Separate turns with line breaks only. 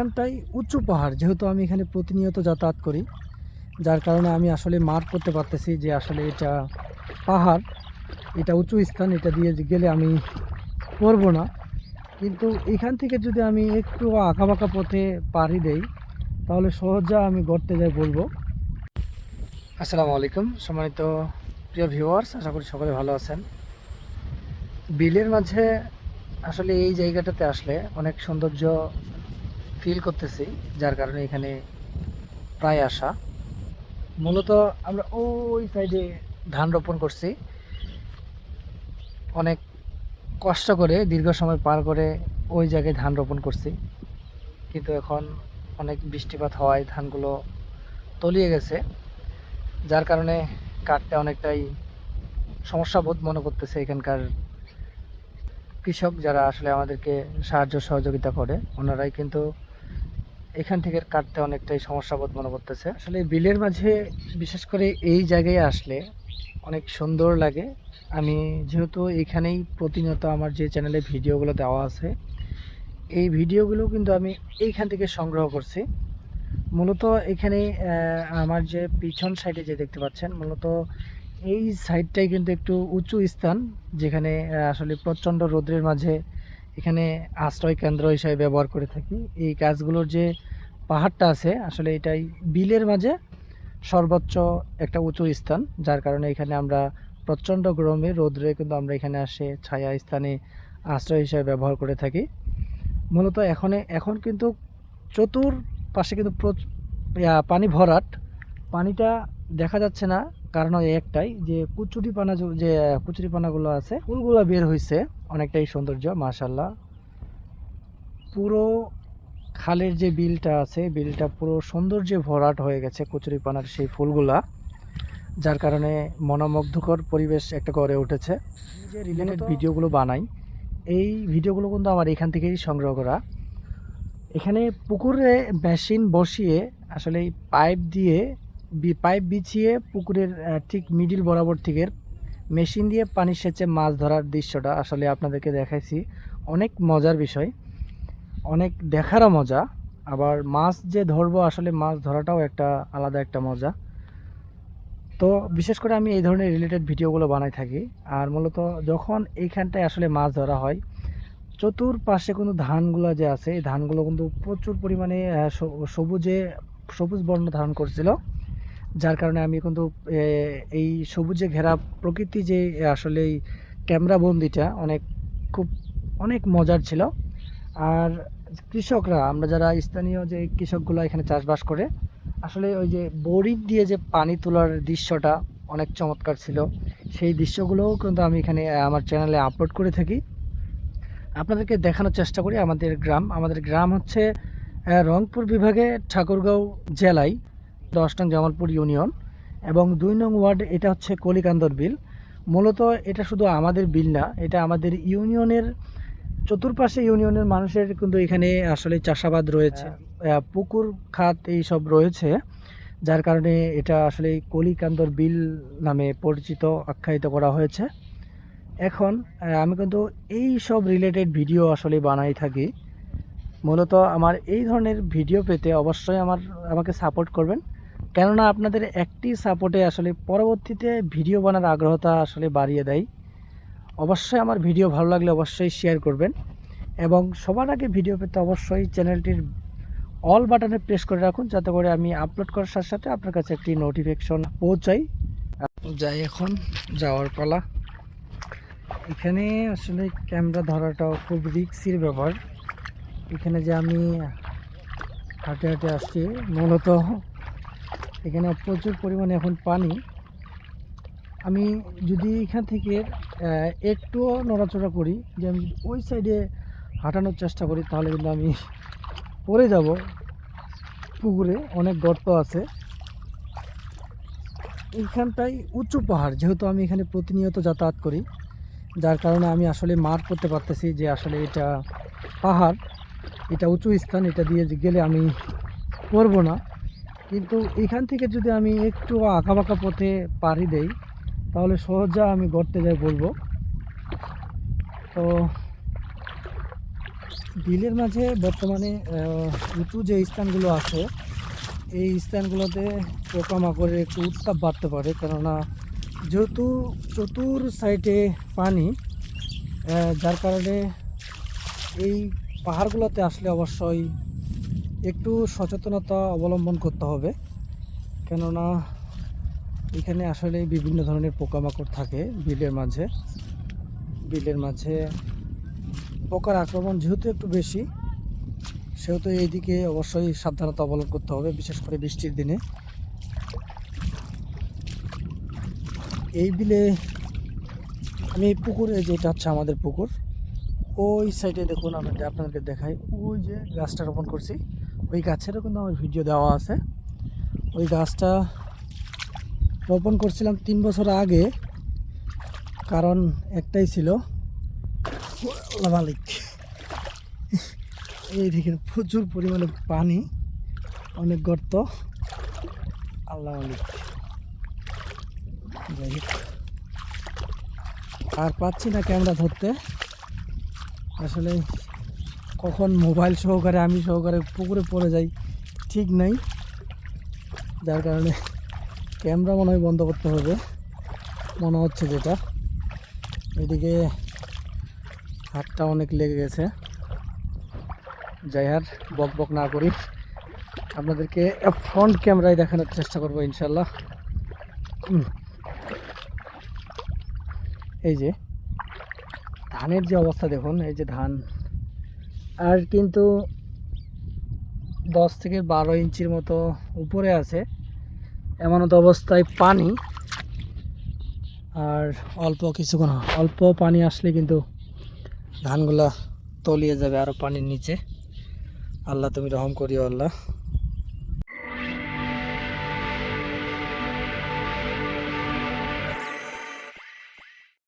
এখানটাই উঁচু পাহাড়, যেহেতু আমি এখানে প্রতিনিয়ত যাতায়াত করি, যার কারণে আমি আসলে মার্ক করতে পারতেছি যে আসলে এটা পাহাড়, এটা উঁচু স্থান, এটা দিয়ে গেলে আমি পড়ব না। কিন্তু এখান থেকে যদি আমি একটু আঁকাবাঁকা পথে পাড়ি দেই, তাহলে সহজে আমি গড়তে যাই বলব। আসসালামু আলাইকুম, সম্মানিত প্রিয় ভিউয়ার্স আশা করি সকলে ভালো আছেন। বিলের মাঝে আসলে এই জায়গাটাতে আসলে অনেক সৌন্দর্য ফিল করতেছি, যার কারণে এখানে প্রায় আসা। মূলত আমরা ওই সাইডে ধান রোপণ করছি। অনেক কষ্ট করে, দীর্ঘ সময় পার করে ওই জায়গায় ধান রোপণ করছি। কিন্তু এখন অনেক বৃষ্টিপাত হওয়ায় ধানগুলো তলিয়ে গেছে, যার কারণে কাটতে অনেকটাই সমস্যা বোধ মনে করতেছে এখানকার কৃষক যারা আসলে আমাদেরকে সাহায্য সহযোগিতা করে, ওনারাই কিন্তু এখান থেকে কাটতে অনেকটাই সমস্যা বোধ মনে করতেছে। আসলে বিলের মাঝে বিশেষ করে এই জায়গায় আসলে অনেক সুন্দর লাগে। আমি যেহেতু এখানেই প্রতিনিয়ত আমার যে চ্যানেলে ভিডিওগুলো দেওয়া আছে, এই ভিডিওগুলো কিন্তু আমি এইখান থেকে সংগ্রহ করছি। মূলত এখানে আমার যে পিছন সাইডে যে দেখতে পাচ্ছেন, মূলত এই সাইডটাই কিন্তু একটু উঁচু স্থান, যেখানে আসলে প্রচণ্ড রৌদ্রের মাঝে এখানে আশ্রয় কেন্দ্র হিসাবে ব্যবহার করে থাকি। এই গাছগুলোর যে পাহাড়টা আছে, আসলে এটাই বিলের মাঝে সর্বোচ্চ একটা উঁচু স্থান, যার কারণে এখানে আমরা প্রচণ্ড গরমে রৌদ্রে কিন্তু আমরা এখানে আসে ছায়া স্থানে আশ্রয় হিসাবে ব্যবহার করে থাকি। মূলত এখন এখন কিন্তু চতুর পাশে কিন্তু পানি ভরাট। পানিটা দেখা যাচ্ছে না কারণ ওই একটাই যে কুচুরি পানা যে- যে কুচুরি পানাগুলো আছে ফুলগুলো বের হয়েছে অনেকটাই সৌন্দর্য মাশাল্লাহ পুরো খালের যে বিলটা আছে বিলটা পুরো সৌন্দর্যে ভরাট হয়ে গেছে কচুরি পানার সেই ফুলগুলা যার কারণে মনোমুগ্ধকর পরিবেশ একটা গড়ে উঠেছে। যে রিলেটেড ভিডিওগুলো বানাই। এই ভিডিওগুলো কিন্তু আমার এখান থেকেই সংগ্রহ করা। এখানে পুকুরে মেশিন বসিয়ে আসলে এই পাইপ দিয়ে পাইপ বিছিয়ে পুকুরের ঠিক মিডিল বরাবর থেকে মেশিন দিয়ে পানি সেচে মাছ ধরার দৃশ্যটা আসলে আপনাদেরকে দেখাইছি। অনেক মজার বিষয়, অনেক দেখারও মজা, আবার মাছ যে ধরবো আসলে মাছ ধরাটাও একটা আলাদা একটা মজা। তো বিশেষ করে আমি এই ধরনের রিলেটেড ভিডিওগুলো বানাই থাকি, আর মূলত যখন এইখানটায় আসলে মাছ ধরা হয়, চতুর্পাশে কিন্তু ধানগুলো যে আছে, এই ধানগুলো কিন্তু প্রচুর পরিমাণে সবুজে, সবুজ বর্ণ ধারণ করছিল। যার কারণে আমি কিন্তু এই সবুজে ঘেরা প্রকৃতি যে আসলে এই ক্যামেরা বন্দিটা অনেক, খুব অনেক মজার ছিল। আর কৃষকরা, আমরা যারা স্থানীয় যে কৃষকগুলো এখানে চাষবাস করে, আসলে ওই যে বোরিং দিয়ে যে পানি তোলার দৃশ্যটা অনেক চমৎকার ছিল। সেই দৃশ্যগুলোও কিন্তু আমি এখানে আমার চ্যানেলে আপলোড করে থাকি। আপনাদেরকে দেখানোর চেষ্টা করি আমাদের গ্রাম। আমাদের গ্রাম হচ্ছে রংপুর বিভাগে ঠাকুরগাঁও জেলায়। দশ নং জামালপুর ইউনিয়ন এবং দুই নং ওয়ার্ড এটা হচ্ছে কলিকান্দর বিল। মূলত এটা শুধু আমাদের বিল না এটা আমাদের ইউনিয়নের চতুর্পাশে ইউনিয়নের মানুষের কিন্তু এখানে আসলে চাষাবাদ রয়েছে। পুকুর খাত এই সব রয়েছে যার কারণে এটা আসলে কলিকান্দর বিল নামে পরিচিত আখ্যায়িত করা হয়েছে। এখন আমি কিন্তু এই সব রিলেটেড ভিডিও আসলে বানাই থাকি। মূলত আমার এই ধরনের ভিডিও পেতে অবশ্যই আমার আমাকে সাপোর্ট করবেন। কেননা আপনাদের একটি সাপোর্টে আসলে পরবর্তীতে ভিডিও বানার আগ্রহতা আসলে বাড়িয়ে দেয়। অবশ্যই আমার ভিডিও ভালো লাগলে অবশ্যই শেয়ার করবেন এবং সবার আগে ভিডিও পেতে অবশ্যই চ্যানেলটির অল বাটনে প্রেস করে রাখুন যাতে করে আমি আপলোড করার সাথে সাথে আপনার কাছে একটি নোটিফিকেশন পৌঁছাই। যাই, এখন যাওয়ার পালা। এখানে আসলে ক্যামেরা ধরাটাও খুব রিক্সির ব্যাপার। এখানে যে আমি হাঁটে হাঁটে আসছি, মূলত এখানে প্রচুর পরিমাণে এখন পানি। আমি যদি এখান থেকে আহ, একটুও নড়াচড়া করি যে আমি ওই সাইডে হাঁটানোর চেষ্টা করি তাহলে কিন্তু আমি পড়ে যাব। পুকুরে অনেক গর্ত আছে। এইখানটাই উঁচু পাহাড় যেহেতু আমি এখানে প্রতিনিয়ত যাতায়াত করি। যার কারণে আমি আসলে মার্ক করতে পারতেছি যে আসলে এটা পাহাড় এটা উঁচু স্থান এটা দিয়ে গেলে আমি পড়ব না। কিন্তু এখান থেকে যদি আমি একটু আঁকাবাঁকা পথে পাড়ি দেই, তাহলে সহজে আমি গড়তে যাই বলব। তো বিলের মাঝে বর্তমানে উঁচু যে স্থানগুলো আছে, এই স্থানগুলোতে পোকামাকড়ের একটু উত্তাপ বাড়তে পারে। কেননা যেহেতু চতুর সাইডে পানি যার কারণে এই পাহাড়গুলোতে আসলে অবশ্যই একটু সচেতনতা অবলম্বন করতে হবে। কেননা এখানে আসলে বিভিন্ন ধরনের পোকামাকড় থাকে বিলের মাঝে। বিলের মাঝে পোকার আক্রমণ যেহেতু একটু বেশি, সেহেতু এইদিকে অবশ্যই সাবধানতা অবলম্বন করতে হবে, বিশেষ করে বৃষ্টির দিনে। এই বিলে আমি পুকুরে যেটা হচ্ছে আমাদের পুকুর, ওই সাইডে দেখুন, আমি আপনাদের দেখাই, ওই যে গাছটা রোপণ করছি। ওই গাছেরও কিন্তু আমার ভিডিও দেওয়া আছে। ওই গাছটা রোপণ করছিলাম তিন বছর আগে, কারণ একটাই ছিল মালিক। এই দেখেন, প্রচুর পরিমাণে পানি, অনেক গর্ত, আল্লাহ মালিক। আর পাচ্ছি না ক্যামেরা ধরতে। আসলে কখন মোবাইল সহকারে, আমি সহকারে পুকুরে পড়ে যাই, ঠিক নাই। যার কারণে ক্যামেরা মনে হয় বন্ধ করতে হবে, মনে হচ্ছে যেটা। এদিকে হাতটা অনেক লেগে গেছে। যাই আর বক বক না করি। আপনাদেরকে ফ্রন্ট ক্যামেরায় দেখানোর চেষ্টা করব ইনশাল্লাহ এই যে, ধানের যে অবস্থা দেখুন, এই যে ধান। আর কিন্তু দশ থেকে বারো ইঞ্চির মতো উপরে আছে। এমন তো অবস্থায় পানি। আর অল্প কিছুক্ষণ, অল্প পানি আসলে কিন্তু ধানগুলা তলিয়ে যাবে আরও পানির নিচে। আল্লাহ তুমি রহম করিও আল্লাহ।